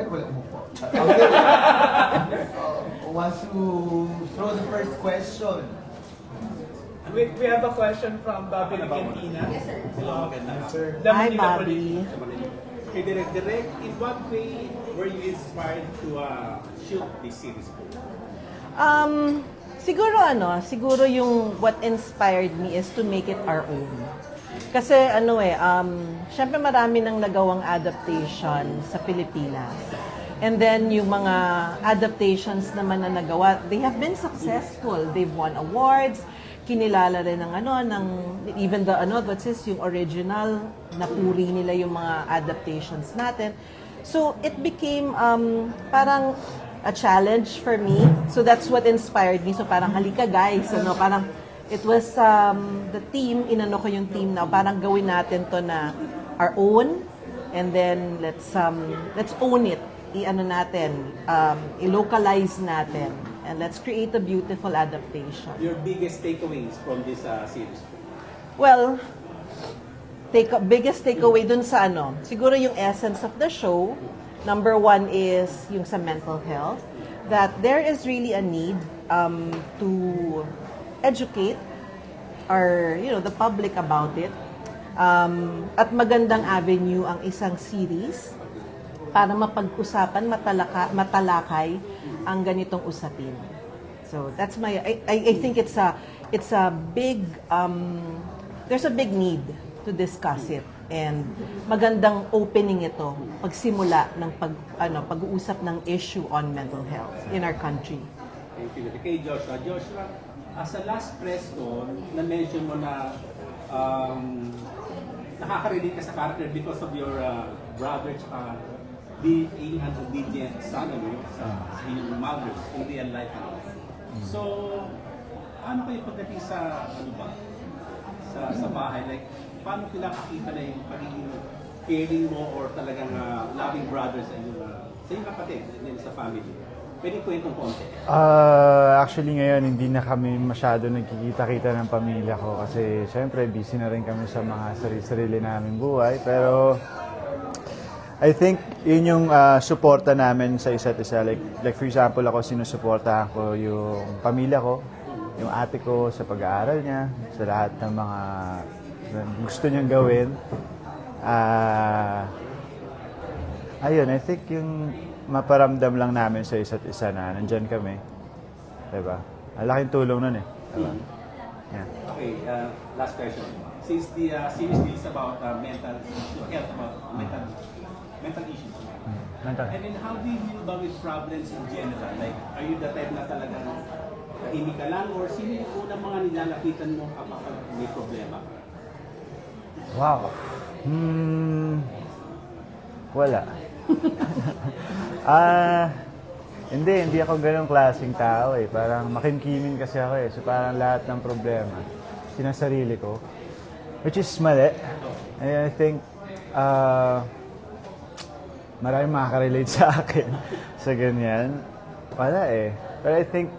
Pero wala umupo. Okay. uh, who wants to throw the first question? We, we have a question from Bobby Argentina. Yes, sir. Hello. Sir. Hi, Bobby. Okay, direct, direct, in what way were you inspired to uh, shoot this series po? Um, siguro ano, siguro yung what inspired me is to make it our own. Kasi ano eh, um, syempre marami nang nagawang adaptation sa Pilipinas. And then yung mga adaptations naman na nagawa, they have been successful. They've won awards, kinilala rin ng ano, ng even the ano, what's this, yung original, napuri nila yung mga adaptations natin. So it became um, parang a challenge for me. So that's what inspired me. So parang halika guys, ano, parang it was um, the team, inano ko yung team na parang gawin natin to na our own and then let's um, let's own it. I-ano natin, um, i-localize natin and let's create a beautiful adaptation. Your biggest takeaways from this uh, series? Well, take biggest takeaway dun sa ano, siguro yung essence of the show. Number one is yung sa mental health. That there is really a need um, to educate our, you know, the public about it. Um, at magandang avenue ang isang series para mapag-usapan, matalaka, matalakay ang ganitong usapin. So that's my I, I I think it's a it's a big um there's a big need to discuss it and magandang opening ito pagsimula ng pag ano pag-uusap ng issue on mental health in our country. Thank you. Kay Joshua. Joshua, as a last press con, na-mention mo na um, nakaka-relate ka sa character because of your uh, brother tsaka being an obedient son ano, sa, inyong mothers in real life. Ano. So, ano kayo pagdating sa, ano ba, sa, sa bahay? Like, paano kinakakita na yung pagiging caring mo or talagang uh, loving brothers sa inyong, uh, sa inyong kapatid sa family? Pwede kwentong konti. Ah, actually ngayon hindi na kami masyado nagkikita-kita ng pamilya ko kasi syempre busy na rin kami sa mga sarili-sarili naming buhay. Pero I think yun yung ah, suporta namin sa isa't isa. Like like for example ako sinusuportahan ko yung pamilya ko yung ate ko sa pag-aaral niya sa lahat ng mga gusto niyang gawin. Ah ayun I think yung maparamdam lang namin sa isa't isa na nandyan kami. Diba? Ang laking tulong nun eh. Diba? Yeah. Okay, uh, last question. Since the uh, series is about uh, mental health, about mental mental issues. Mental. And then how do you deal ba with problems in general? Like, are you the type na talagang tahimik ka lang or sino yung unang mga nilalapitan mo kapag may problema? Wow. Hmm. Wala. Ah, hindi, hindi ako ganong klaseng tao eh. Parang makimkimin kasi ako eh. So parang lahat ng problema, sinasarili ko. Which is mali. And I think, ah, maraming makaka-relate sa akin sa ganyan. Wala eh. But I think,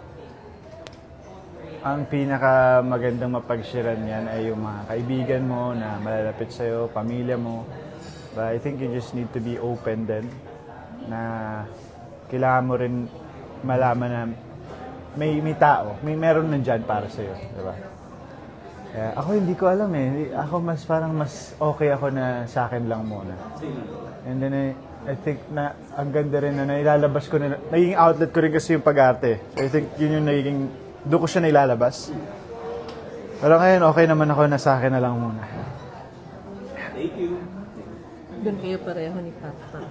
ang pinaka magandang mapagshiran yan ay yung mga kaibigan mo na malalapit sa'yo, pamilya mo. But I think you just need to be open din na kailangan mo rin malaman na may, may tao, may meron nandyan para sa'yo. Di ba? Kaya ako hindi ko alam eh. Ako mas parang mas okay ako na sa akin lang muna. And then I, I think na ang ganda rin na nailalabas ko na, naging outlet ko rin kasi yung pag-arte. I think yun yung nagiging, doon ko siya nailalabas. Pero ngayon okay naman ako na sa akin na lang muna. Doon kayo pareho ni Pat. Pat.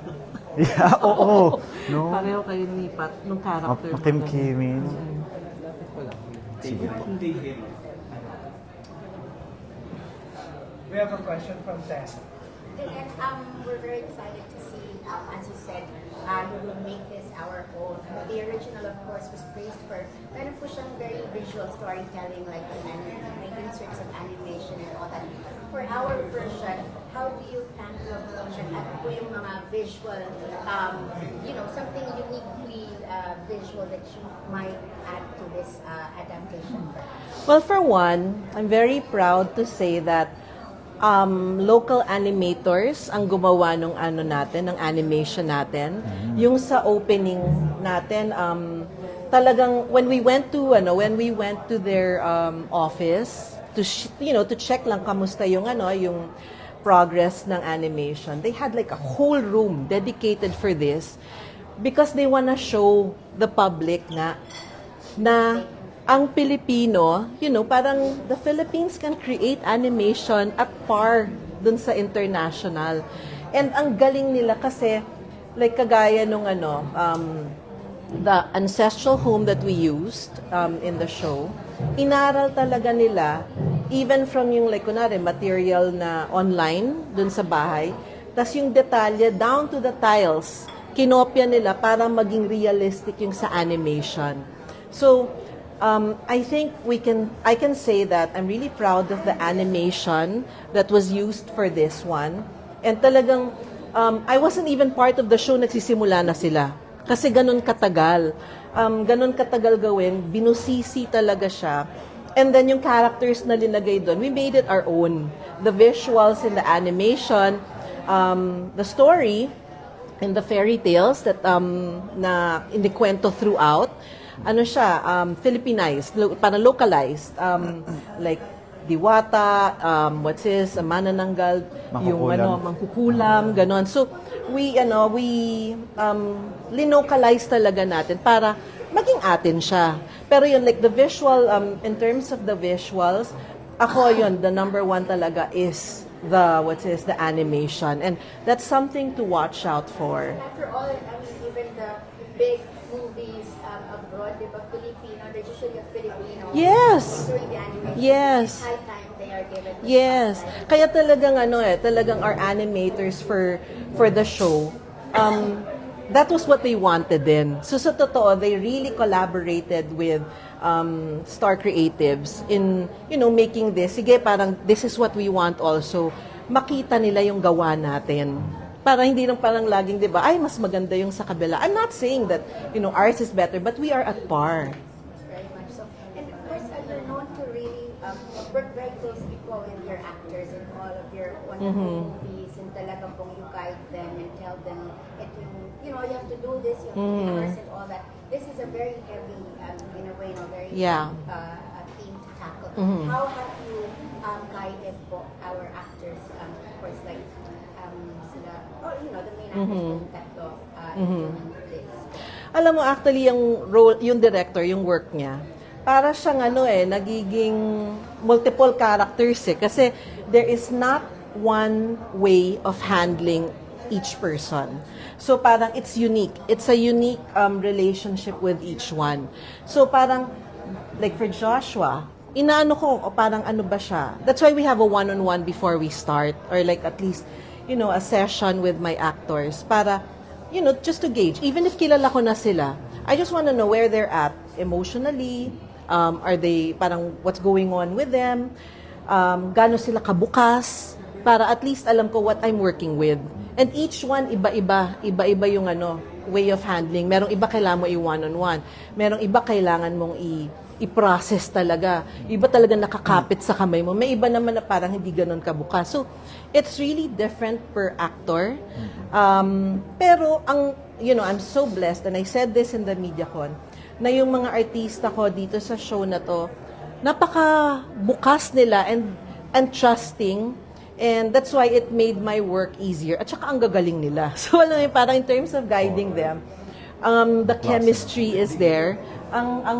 Yeah, oo. No? Pareho kayo ni Pat nung character. Makimkimin. Thank you. Thank you. We have a question from Tessa. And um, we're very excited to see, um, as you said, uh, you will make this our own. The original, of course, was praised for meron po siyang very visual storytelling, like and may inserts of animation and all that. For our version, how do you plan to approach it? Ano po yung mga visual, um, you know, something uniquely uh, visual that you might add to this uh, adaptation? Well, for one, I'm very proud to say that um, local animators ang gumawa ng ano natin, ng animation natin. Yung sa opening natin, um, talagang when we went to ano, when we went to their um, office to sh- you know, to check lang kamusta yung ano, yung progress ng animation. They had like a whole room dedicated for this because they wanna show the public na na ang Pilipino, you know, parang the Philippines can create animation at par dun sa international. And ang galing nila kasi, like kagaya nung ano, um, the ancestral home that we used um, in the show, inaral talaga nila, even from yung, like, kunwari, material na online, dun sa bahay, tas yung detalye, down to the tiles, kinopya nila para maging realistic yung sa animation. So, um, I think we can, I can say that I'm really proud of the animation that was used for this one. And talagang, um, I wasn't even part of the show, nagsisimula na sila. Kasi ganun katagal. Um, ganun katagal gawin, binusisi talaga siya. And then yung characters na linagay doon, we made it our own. The visuals and the animation, um, the story, and the fairy tales that um na inikwento throughout ano siya um Filipinized lo, parang localized um like diwata um what's this manananggal yung Mangkukulam. ano mangkukulam ganon. So we ano we um linocalize talaga natin para maging atin siya. Pero yun like the visual um in terms of the visuals ako yun the number one talaga is the what's this the animation. And that's something to watch out for. After all, I mean, even the big movies um, abroad, di ba, Filipino, there's usually a Filipino Yes. doing the animation. Yes. It's high time they are given Yes. spotlight. Kaya talagang ano eh, talagang our animators for for the show, um, that was what they wanted din. So sa totoo, they really collaborated with um, Star Creatives in, you know, making this. Sige, parang this is what we want also. Makita nila yung gawa natin. Para hindi lang parang laging, di ba, ay, mas maganda yung sa kabila. I'm not saying that, you know, ours is better, but we are at par. Very much so. And of course, uh, you're known to really um, work very closely po with your actors in all of your wonderful movies and talagang pong you guide them and tell them yung, you know, you have to do this, you have to rehearse and all that. This is a very heavy, um, in a way, no, very Yeah. uh, theme to tackle. Mhm. How have you um, guided po our actors, um, of course, like um, sila, or you know, the main actors Mhm. mm Tato, uh, Mhm. in this? Alam mo, actually, yung role, yung director, yung work niya, para siyang ano eh, nagiging multiple characters eh. Kasi there is not one way of handling each person. So parang it's unique. It's a unique um, relationship with each one. So parang, like for Joshua, inaano ko, o parang ano ba siya? That's why we have a one-on-one before we start. Or like at least, you know, a session with my actors para you know, just to gauge. Even if kilala ko na sila, I just want to know where they're at emotionally. Um, are they, parang what's going on with them? Um, gaano sila kabukas? Para at least alam ko what I'm working with. And each one, iba-iba. Iba-iba yung ano, way of handling. Merong iba kailangan mo i-one-on-one. Merong iba kailangan mong i- i-process talaga. Iba talaga nakakapit sa kamay mo. May iba naman na parang hindi ganun kabukas. So, it's really different per actor. Um, pero, ang, you know, I'm so blessed, and I said this in the MediaCon, na yung mga artista ko dito sa show na to, napaka bukas nila and, and trusting And that's why it made my work easier. At saka ang gagaling nila. So alam mo, parang in terms of guiding them, um, the chemistry is there. Ang, ang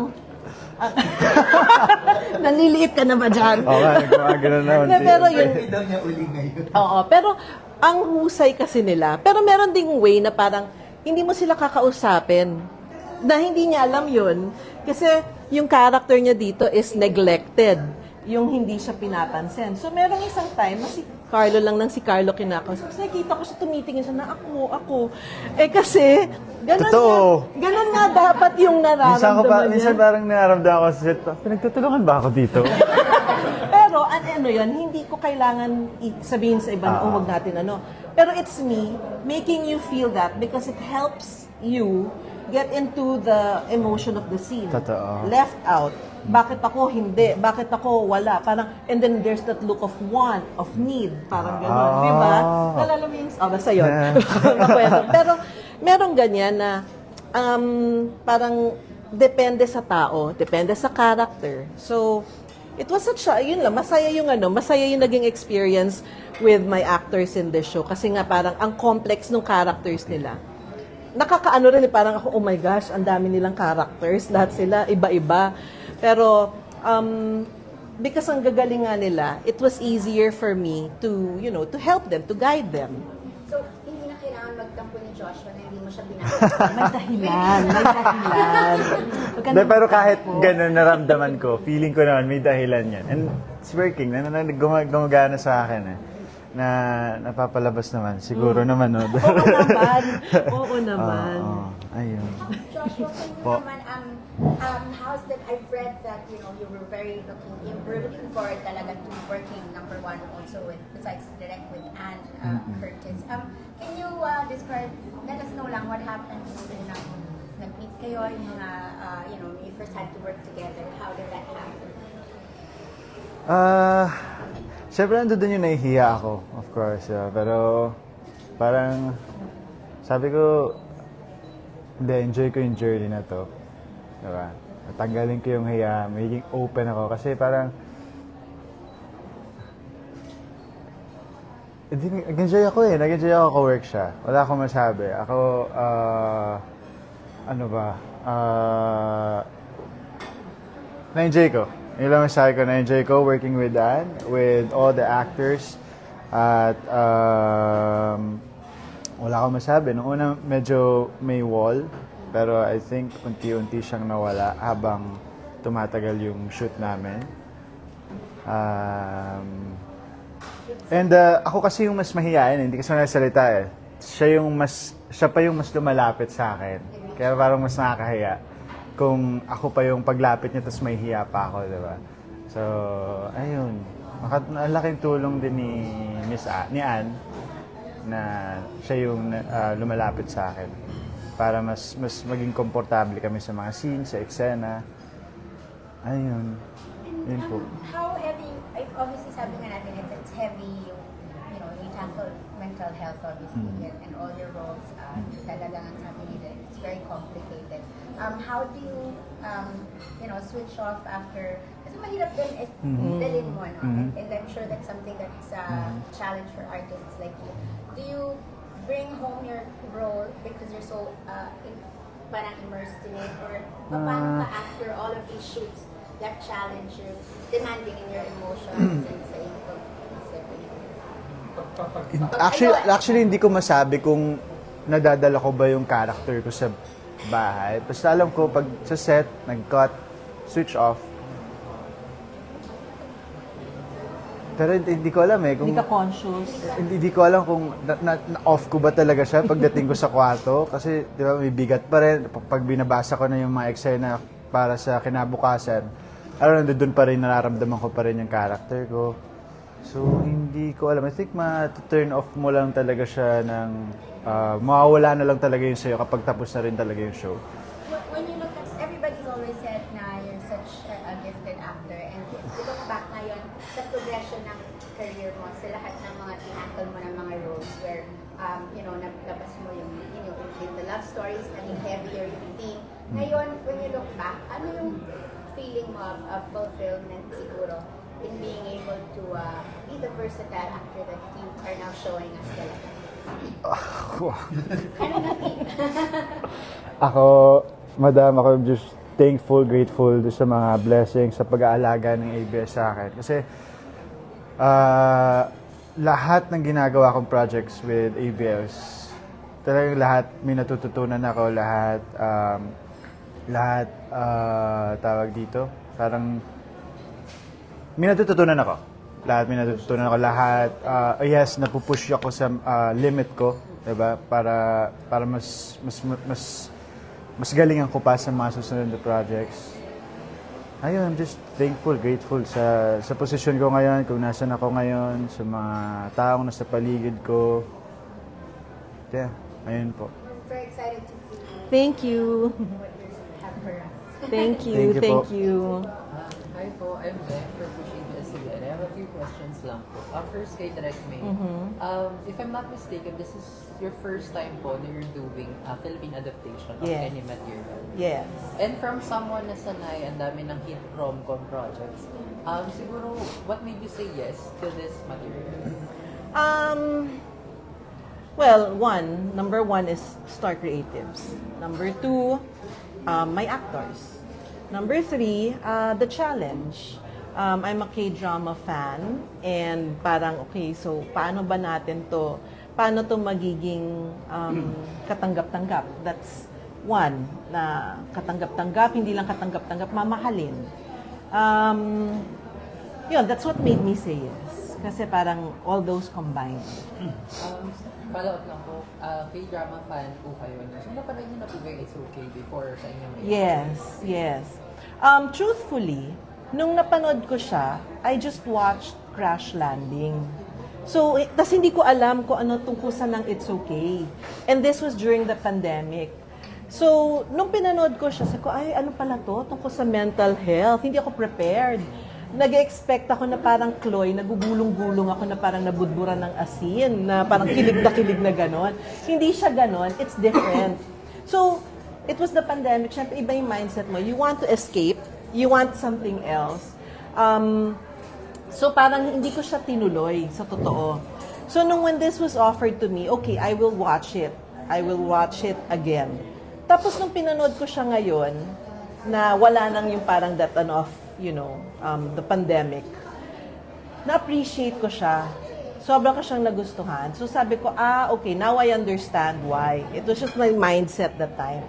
Nanliliit ka na ba dyan? Oo nga, nagkumagano na. Na, pero yun, Pwede daw niya uli ngayon. Oo, pero ang husay kasi nila. Pero meron ding way na parang hindi mo sila kakausapin. Na hindi niya alam yun. Kasi yung character niya dito is neglected. Yung hindi siya pinapansin. So merong isang time na si Carlo lang nang si Carlo kinakausap. Kasi nakita ko siya tumitingin siya na ako, ako. Eh kasi, ganun Totoo. nga, ganun nga dapat yung nararamdaman Minsan, ko pa, niya. minsan parang nararamdaman ko sa set, pinagtutulungan ba ako dito? Pero an ano yun, hindi ko kailangan i- sabihin sa iba na, Ah. oh, wag natin ano. Pero it's me making you feel that because it helps you get into the emotion of the scene. Totoo. Left out. Bakit ako hindi? Bakit ako wala? Parang, and then there's that look of want, of need. Parang gano'n, Ah. di ba? Nalala mo yung, oh, basta yun. Makwento. Pero, merong ganyan na, um, parang, depende sa tao, depende sa character. So, it was such a, yun lang, masaya yung ano, masaya yung naging experience with my actors in the show. Kasi nga parang, ang complex ng characters nila nakakaano rin eh, parang ako, oh my gosh, ang dami nilang characters, lahat sila iba-iba. Pero, um, because ang gagaling nga nila, it was easier for me to, you know, to help them, to guide them. So, hindi na kailangan magtampo ni Joshua na hindi mo siya binabasa. May dahilan, may dahilan. Nang pero kahit ganun naramdaman ko, feeling ko naman may dahilan yan. And it's working. Na, na, guma- gumagana sa akin eh. Na napapalabas naman. Siguro naman, no? Oo naman. Oo naman. Oo, ayun. Joshua, Po. naman, um, how's that, I've read that, you know, you were very looking, you were looking forward talaga to working, number one, also with, besides direct with Anne uh, Curtis. Um, can you uh, describe, let us know lang what happened when um, nag-meet kayo, yung mga, uh, you know, you first had to work together, how did that happen? Ah, Siyempre, nandun din yung nahihiya ako, of course. yeah. Pero, parang, sabi ko, hindi, enjoy ko yung journey na to. Diba? Tanggalin ko yung hiya, magiging open ako. Kasi parang, hindi, nag-enjoy ako eh. Nag-enjoy ako ka-work siya. Wala akong masabi. Ako, ah, ano ba, ah, na-enjoy ko. Yun lang masabi ko, na-enjoy ko working with Dan, with all the actors. At um, wala akong masabi. Nung una, medyo may wall. Pero I think unti-unti siyang nawala habang tumatagal yung shoot namin. Um, and uh, ako kasi yung mas mahihain, hindi kasi nagsalita eh. Siya yung mas, siya pa yung mas lumalapit sa akin. Kaya parang mas nakakahiya kung ako pa yung paglapit niya tapos may hiya pa ako, di ba? So, ayun. Maka, ang laking tulong din ni Miss A, ni Ann na siya yung uh, lumalapit sa akin para mas mas maging komportable kami sa mga scenes, sa eksena. Ayun. Yun po. Um, how heavy, obviously sabi nga natin, it's, it's heavy yung, you know, you tackle mental health obviously and, and all your roles, uh, talagang ang sabi nila, it's very complicated. Um, how do you, um, you know, switch off after, kasi mahirap din is dalhin mo, no? And, and I'm sure that's something that's a challenge for artists like you. Do you home your role because you're so, uh, in, parang immersed in it? Or paano ka after all of these shoots that challenge you, demanding in your emotions and sa iyong pag-isip? Actually, actually hindi ko masabi kung nadadala ko ba yung character ko sa bahay. Basta alam ko pag sa set, nag-cut, switch off. Pero hindi, hindi ko alam eh kung Hindi ka conscious. hindi, hindi ko alam kung na, na, na- off ko ba talaga siya pagdating ko sa kwarto kasi di ba may bigat pa rin P- pag binabasa ko na yung mga eksena para sa kinabukasan. Ano doon pa rin nararamdaman ko pa rin yung character ko. So hindi ko alam. I think ma-turn off mo lang talaga siya ng ah, mawawala na lang talaga yung sa'yo kapag tapos na rin talaga yung show. When- When you look at, everybody's always said na you're such a, a gifted actor and if you look back ngayon sa progression ng career mo, sa lahat ng mga tinakal mo ng mga roles where, um, you know, naglabas mo yung, you know, in the love stories, naging heavier yung theme. Ngayon, when you look back, ano yung feeling mo of, of fulfillment siguro in being able to uh, be the versatile actor that you are now showing us talaga? Ano na feel? Ako, madam, ako just thankful, grateful doon sa mga blessings sa pag-aalaga ng ABS sa akin. Kasi ah, lahat ng ginagawa kong projects with ABS, talagang lahat may natututunan ako, lahat um, lahat ah, tawag dito, parang may natututunan ako. Lahat may natututunan ako. Lahat, ah, yes, napupush ako sa ah, limit ko, 'di ba? Para para mas mas mas mas galingan ko pa sa mga susunod na projects. Ayun, I'm just thankful, grateful sa sa posisyon ko ngayon, kung nasan ako ngayon, sa mga taong nasa paligid ko. Yeah, ayun po. We're very excited to see Thank you. Thank you. Thank you. Thank you. Hi po, I'm Ben from Pushing SBN. I have a few questions lang po. Uh, first kay Direct May. Mm-hmm. Um, if I'm not mistaken, this is your first time po na you're doing a Philippine adaptation of Yes. any material. Yes. And from someone na sanay, ang dami ng hit rom-com projects, um, siguro, what made you say yes to this material? Um, well, one, number one is Star Creatives. Number two, um, my actors. Number three, uh, the challenge. Um, I'm a K-drama fan and parang, okay, so paano ba natin to, paano to magiging um, katanggap-tanggap? That's one, na katanggap-tanggap, hindi lang katanggap-tanggap, mamahalin. Um, yun, that's what made me say yes. Kasi parang all those combined. Um, follow up lang po, uh, K-drama fan po kayo. So, napanood niyo na po ba It's Okay before sa inyong Yes, yes. Um, truthfully, nung napanood ko siya, I just watched Crash Landing. So, tas hindi ko alam kung ano tungkusan ng It's Okay. And this was during the pandemic. So, nung pinanood ko siya, sabi ko, ay, ano pala to? Tungkol sa mental health. Hindi ako prepared. Nag-expect ako na parang Chloe, nagugulong-gulong ako na parang nabudburan ng asin, na parang kilig na kilig na ganon. Hindi siya ganon. It's different. So, it was the pandemic. Siyempre, iba yung mindset mo. You want to escape. You want something else. Um, so, parang hindi ko siya tinuloy, sa totoo. So, nung when this was offered to me, okay, I will watch it. I will watch it again. Tapos, nung pinanood ko siya ngayon, na wala nang yung parang that ano you know, um, the pandemic, na-appreciate ko siya. Sobra ko siyang nagustuhan. So sabi ko, ah, okay, now I understand why. It was just my mindset that time.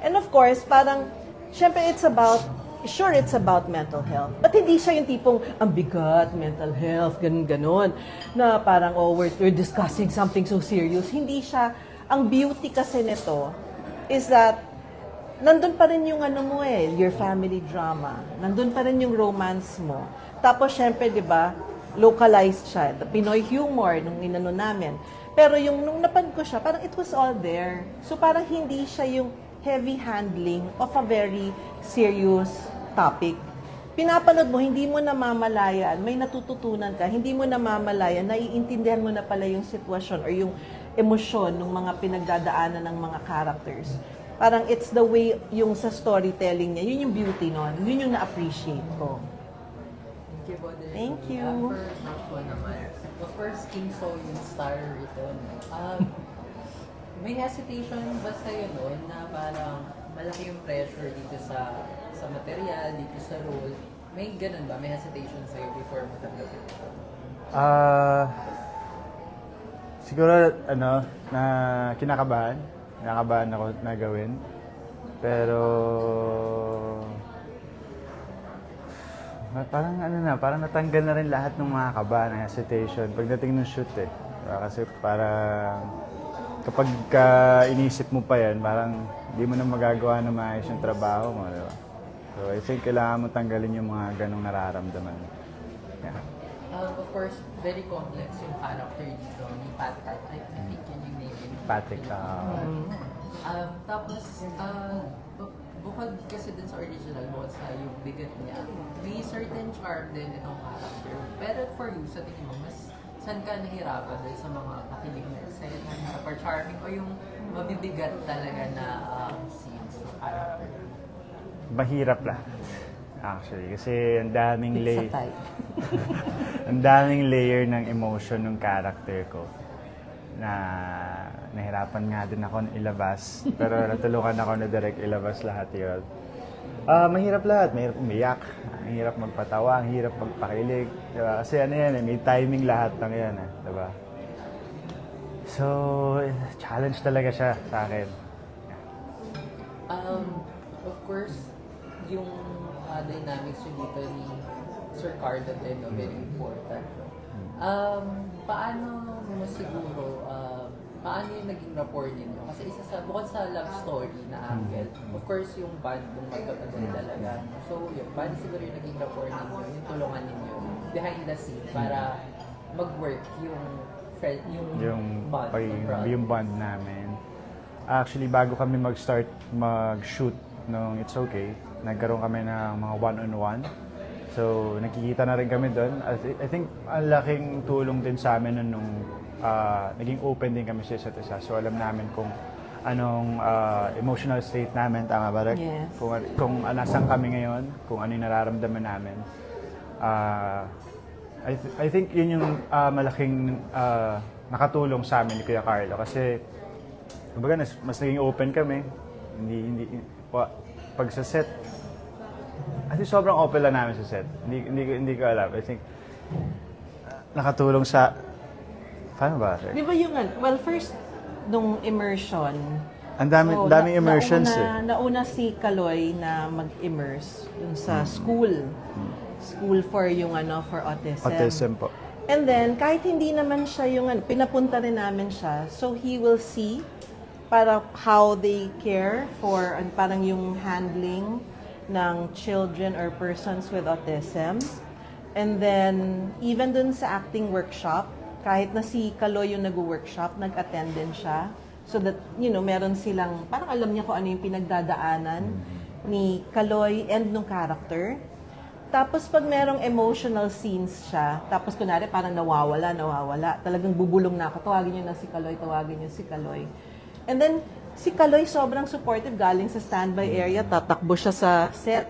And of course, parang, syempre it's about, sure it's about mental health. But hindi siya yung tipong, ang bigat, mental health, ganun, ganun. Na parang, oh, we're, we're discussing something so serious. Hindi siya, ang beauty kasi nito is that nandun pa rin yung ano mo eh, your family drama. Nandun pa rin yung romance mo. Tapos, syempre, di ba, localized siya. The Pinoy humor nung inano namin. Pero yung nung napan ko siya, parang it was all there. So parang hindi siya yung heavy handling of a very serious topic. Pinapanood mo, hindi mo namamalayan, may natututunan ka, hindi mo namamalayan, naiintindihan mo na pala yung sitwasyon or yung emosyon ng mga pinagdadaanan ng mga characters. Parang it's the way yung sa storytelling niya, yun yung beauty nun, yun yung na-appreciate ko. Thank you Direk. Thank you. Uh, naman, of course, King Soul yung star written. Um, may hesitation ba sa'yo noon na parang malaki yung pressure dito sa sa material, dito sa role? May ganun ba? May hesitation sa'yo before mo tanggapin ito? Ah, siguro, ano, na kinakabahan. Kinakabahan ako na gawin. Pero, parang ano na, parang natanggal na rin lahat ng mga kaba, ng hesitation, pagdating ng shoot eh. Diba? Kasi parang, kapag ka inisip mo pa yan, parang hindi mo na magagawa na maayos yung trabaho mo, di ba? So, I think kailangan mo tanggalin yung mga ganong nararamdaman. Yeah. Um, of course, very complex yung character dito ni Pat Pat. I, I think yun yung name yun. Patrick, ah. Um, tapos, uh, bu- bukod kasi dun sa original, bukod sa yung bigat niya, may certain charm din itong character. Pero for you, sa tingin mo, mas saan ka nahirapan dun sa mga kakilig na eksena, sa par-charming, o yung mabibigat talaga na um, scenes ng character? Mahirap lang. Actually, kasi ang daming lay. ang daming layer ng emotion ng character ko na nahirapan nga din ako ilabas. Pero natulungan ako na direct ilabas lahat yun. Ah, mahirap lahat. Mahirap umiyak. Ang hirap magpatawa. Ang hirap magpakilig. Diba? Kasi ano yan eh, may timing lahat ng yan eh. Diba? So, challenge talaga siya sa akin. Um, of course, yung uh, dynamics yung dito ni Sir Carlo din, no, very important. no? Um, paano mo siguro, um, paano yung naging rapport ninyo? Kasi isa sa, bukod sa love story na angle, of course yung band ng magkapatid talaga. So, yun, paano siguro yung naging rapport ninyo, yung tulungan ninyo behind the scene para mag-work yung friend, yung, yung bond, pag, yung bond namin. Actually, bago kami mag-start mag-shoot nung It's Okay, nagkaroon kami ng mga one-on-one. So, nakikita na rin kami doon. I, thi- I think ang laking tulong din sa amin nun nung ah, naging open din kami sa isa't isa. So, alam namin kung anong ah, emotional state namin, tama ba, Rek? Yes. Kung, kung uh, nasan kami ngayon, kung ano yung nararamdaman namin. Ah, I, th- I think yun yung ah, malaking ah, nakatulong sa amin ni Kuya Carlo kasi kumbaga nas, mas naging open kami. Hindi hindi pa, pag sa set kasi sobrang open lang namin sa set. Hindi hindi ko hindi ko alam. I think ah, nakatulong sa paano ba? Rick? Di ba yung, ano, well, first, nung immersion, Ang dami So, daming na- immersions nauna, eh. Nauna si Kaloy na mag-immerse dun sa school. School for yung ano, for autism. Autism po. And then, kahit hindi naman siya yung, ano, pinapunta rin namin siya. So, he will see para how they care for, an- parang yung handling ng children or persons with autism. And then, even dun sa acting workshop, kahit na si Kaloy yung nag-workshop, nag-attend din siya. So that, you know, meron silang, parang alam niya kung ano yung pinagdadaanan ni Kaloy and nung character. Tapos pag merong emotional scenes siya, tapos kunwari parang nawawala, nawawala, talagang bubulong na ako, tawagin niyo na si Kaloy, tawagin niyo si Kaloy. And then, si Kaloy sobrang supportive galing sa standby area, tatakbo siya sa set.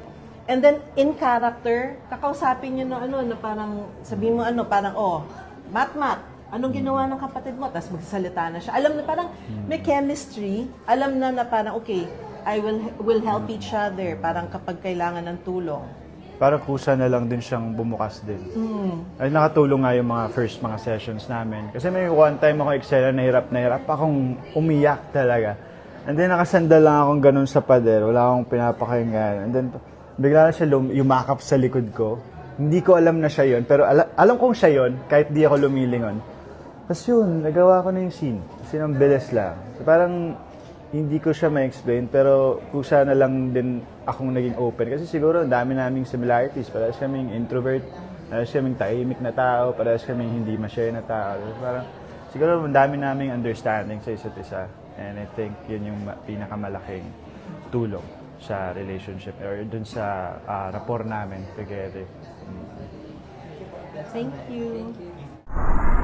And then, in character, kakausapin niyo no, ano, na parang, sabihin mo ano, parang, oh, Mat, Mat, anong ginawa ng kapatid mo? Tapos magsasalita na siya. Alam na parang may chemistry. Alam na na parang, okay, I will will help each other. Parang kapag kailangan ng tulong. Parang kusa na lang din siyang bumukas din. Ay nakatulong nga yung mga first mga sessions namin. Kasi may one time ako eksena na hirap na hirap akong umiyak talaga. And then nakasandal lang akong ganun sa pader, wala akong pinapakinggan. And then bigla na siya lum- yumakap sa likod ko. Hindi ko alam na siya yon pero ala- alam kong siya yon kahit di ako lumilingon. Tapos yun, nagawa ko na yung scene. Kasi ang bilis lang. So, parang hindi ko siya ma-explain pero kusa na lang din akong naging open kasi siguro ang dami naming similarities parehas kaming introvert parehas kaming tahimik na tao parehas kaming hindi ma-share na tao So, parang siguro ang dami naming understanding sa isa't isa and I think yun yung ma- pinakamalaking tulong sa relationship or dun sa ah, rapport namin together. Thank you. Thank you.